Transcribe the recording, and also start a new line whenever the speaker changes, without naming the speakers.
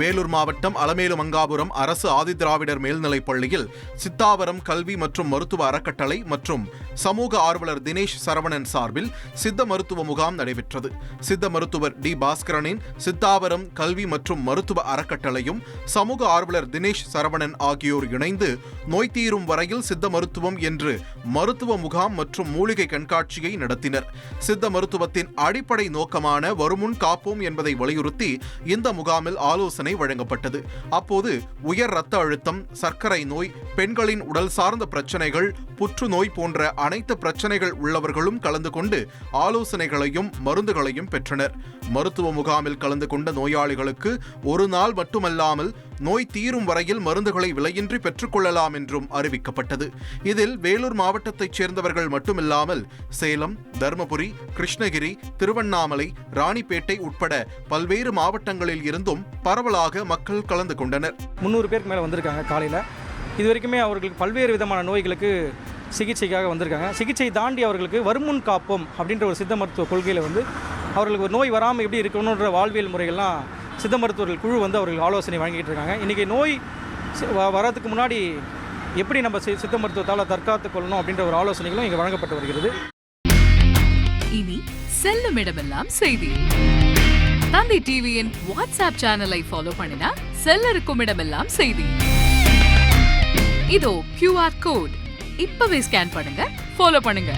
வேலூர் மாவட்டம் அலமேலு மங்காபுரம் அரசு ஆதிதிராவிடர் மேல்நிலைப் பள்ளியில் சித்தாவரம் கல்வி மற்றும் மருத்துவ அறக்கட்டளை மற்றும் சமூக ஆர்வலர் தினேஷ் சரவணன் சார்பில் சித்த மருத்துவ முகாம் நடைபெற்றது. சித்த மருத்துவர் டி பாஸ்கரனின் சித்தாவரம் கல்வி மற்றும் மருத்துவ அறக்கட்டளையும் சமூக ஆர்வலர் தினேஷ் சரவணன் ஆகியோர் இணைந்து நோய் தீரும் வரையில் சித்த மருத்துவம் என்று மருத்துவ முகாம் மற்றும் மூலிகை கண்காட்சியை நடத்தினர். சித்த மருத்துவத்தின் அடிப்படை நோக்கமான வருமுன் காப்போம் என்பதை வலியுறுத்தி இந்த முகாமில் ஆலோசனை வழங்கப்பட்டது. அப்போது உயர் இரத்த அழுத்தம் சர்க்கரை நோய் பெண்களின் உடல் சார்ந்த பிரச்சனைகள் புற்றுநோய் போன்ற அனைத்து பிரச்சனைகள் உள்ளவர்களும் கலந்து கொண்டு ஆலோசனைகளையும் மருந்துகளையும் பெற்றனர். மருத்துவ முகாமில் கலந்து கொண்ட நோயாளிகளுக்கு ஒரு நாள் மட்டுமல்லாமல் நோய் தீரும் வரையில் மருந்துகளை விலையின்றி பெற்றுக்கொள்ளலாம் என்றும் அறிவிக்கப்பட்டது. இதில் வேலூர் மாவட்டத்தைச் சேர்ந்தவர்கள் மட்டுமில்லாமல் சேலம் தருமபுரி கிருஷ்ணகிரி திருவண்ணாமலை ராணிப்பேட்டை உட்பட பல்வேறு மாவட்டங்களில் இருந்தும் பரவலாக மக்கள் கலந்து கொண்டனர்.
முந்நூறு பேருக்கு மேலே வந்திருக்காங்க காலையில். இது வரைக்குமே அவர்களுக்கு பல்வேறு விதமான நோய்களுக்கு சிகிச்சைக்காக வந்திருக்காங்க. சிகிச்சை தாண்டி அவர்களுக்கு வருமுன் காப்போம் அப்படின்ற ஒரு சித்த மருத்துவ கொள்கையில் வந்து அவர்களுக்கு ஒரு நோய் வராமல் எப்படி இருக்கணுன்ற வாழ்வியல் முறைகள்லாம் சித்த மருத்துவர்கள் குழு வந்து அவர்கள் ஆலோசனை வழங்கிட்டு இருக்காங்க. இன்றைக்கி நோய் வர்றதுக்கு முன்னாடி எப்படி நம்ம சித்த மருத்துவத்தால் தற்காத்து கொள்ளணும் அப்படின்ற ஒரு ஆலோசனைகளும் இங்கே வழங்கப்பட்டு வருகிறது.
இனி செல்லும் இடமெல்லாம் செய்தி. தந்தி டிவியின் வாட்ஸ்அப் சேனலை ஃபாலோ பண்ணினா செல்ல இருக்கும் இடமெல்லாம் செய்தி. இதோ கியூஆர் கோட் இப்பவே ஸ்கேன் பண்ணுங்க ஃபாலோ பண்ணுங்க.